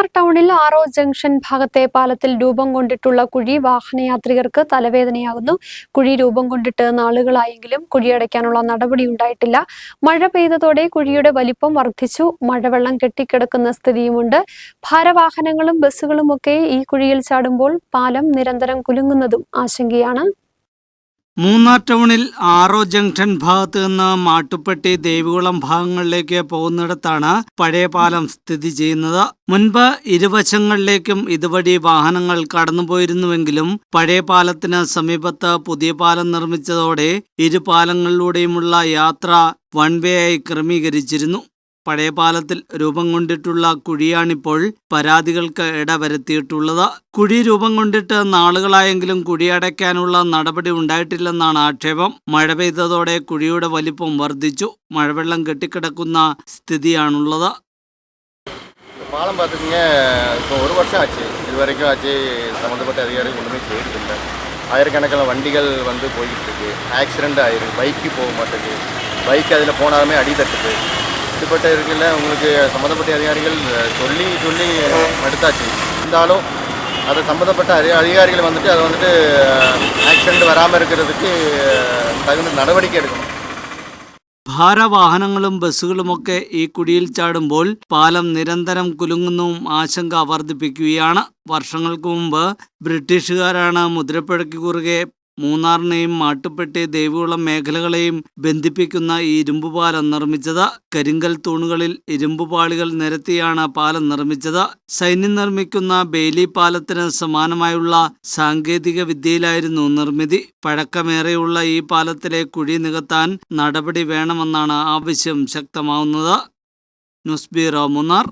മൂന്നാർ ടൗണിൽ ആറോ ജംഗ്ഷൻ ഭാഗത്തെ പാലത്തിൽ രൂപം കൊണ്ടിട്ടുള്ള കുഴി വാഹനയാത്രികർക്ക് തലവേദനയാകുന്നു. കുഴി രൂപം കൊണ്ടിട്ട് നാളുകളായെങ്കിലും കുഴിയടയ്ക്കാനുള്ള നടപടി ഉണ്ടായിട്ടില്ല. മഴ പെയ്തതോടെ കുഴിയുടെ വലിപ്പം വർദ്ധിച്ചു. മഴവെള്ളം കെട്ടിക്കിടക്കുന്ന സ്ഥിതിയുമുണ്ട്. ഭാരവാഹനങ്ങളും ബസ്സുകളുമൊക്കെ ഈ കുഴിയിൽ ചാടുമ്പോൾ പാലം നിരന്തരം കുലുങ്ങുന്നതും ആശങ്കയാണ്. മൂന്നാർ ടൗണിൽ ആറോ ജംഗ്ഷൻ ഭാഗത്ത് നിന്ന് മാട്ടുപ്പെട്ടി ദേവികുളം ഭാഗങ്ങളിലേക്ക് പോകുന്നിടത്താണ് പഴയ പാലം സ്ഥിതി ചെയ്യുന്നത്. മുൻപ് ഇരുവശങ്ങളിലേക്കും ഇതുവഴി വാഹനങ്ങൾ കടന്നുപോയിരുന്നുവെങ്കിലും പഴയ പാലത്തിന് സമീപത്ത് പുതിയ പാലം നിർമ്മിച്ചതോടെ ഇരു പാലങ്ങളിലൂടെയുമുള്ള യാത്ര വൺ വേ ആയി ക്രമീകരിച്ചിരുന്നു. പഴയ പാലത്തിൽ രൂപം കൊണ്ടിട്ടുള്ള കുഴിയാണിപ്പോൾ പരാതികൾക്ക് ഇടവരുത്തിയിട്ടുള്ളത് കുഴി രൂപം കൊണ്ടിട്ട് നാളുകളായെങ്കിലും കുഴി അടയ്ക്കാനുള്ള നടപടി ഉണ്ടായിട്ടില്ലെന്നാണ് ആക്ഷേപം മഴ പെയ്തതോടെ കുഴിയുടെ വലിപ്പം വർദ്ധിച്ചു മഴവെള്ളം കെട്ടിക്കിടക്കുന്ന സ്ഥിതിയാണുള്ളത് பாலம் பார்த்துக்குங்க இப்போ ஒரு வருஷம் ஆச்சு இது வரைக்கும் ஆச்சு சம்மந்தப்பட்ட அதிகாரிகள் ஒன்றுமே செய்யறதில்லை ஆயிரக்கணக்கான வண்டிகள் வந்து போய்கிட்டு இருக்கு ஆக்சிடெண்ட் ஆயிருக்கு பைக்கு போக மாட்டேங்குது பைக் அதில் போனாலுமே அடி தட்டுது இப்படிப்பட்ட இருக்குல்ல உங்களுக்கு சம்மந்தப்பட்ட அதிகாரிகள் சொல்லி சொல்லி மடுத்தாச்சு இருந்தாலும் அதை சம்மந்தப்பட்ட அதி அதிகாரிகள் வந்துட்டு அதை வந்துட்டு ஆக்சிடெண்ட் வராமல் இருக்கிறதுக்கு தகுந்த நடவடிக்கை எடுக்கணும் ഭാരവാഹനങ്ങളും ബസ്സുകളുമൊക്കെ ഈ കുഴിയിൽ ചാടുമ്പോൾ പാലം നിരന്തരം കുലുങ്ങുന്നതും ആശങ്ക വർദ്ധിപ്പിക്കുകയാണ് വർഷങ്ങൾക്ക് മുമ്പ് ബ്രിട്ടീഷുകാരാണ് മുദ്രപ്പുഴയ്ക്ക് കുറുകെ മൂന്നാറിനെയും മാട്ടുപ്പെട്ടി ദേവികുളം മേഖലകളെയും ബന്ധിപ്പിക്കുന്ന ഈ ഇരുമ്പു പാലം നിർമ്മിച്ചത് കരിങ്കൽ തൂണുകളിൽ ഇരുമ്പുപാളികൾ നിരത്തിയാണ് പാലം നിർമ്മിച്ചത്. സൈന്യം നിർമ്മിക്കുന്ന ബേലി പാലത്തിന് സമാനമായുള്ള സാങ്കേതിക വിദ്യയിലായിരുന്നു നിർമ്മിതി. പഴക്കമേറെയുള്ള ഈ പാലത്തിലെ കുഴി നികത്താൻ നടപടി വേണമെന്നാണ് ആവശ്യം ശക്തമാവുന്നത്. News bureau Munnar.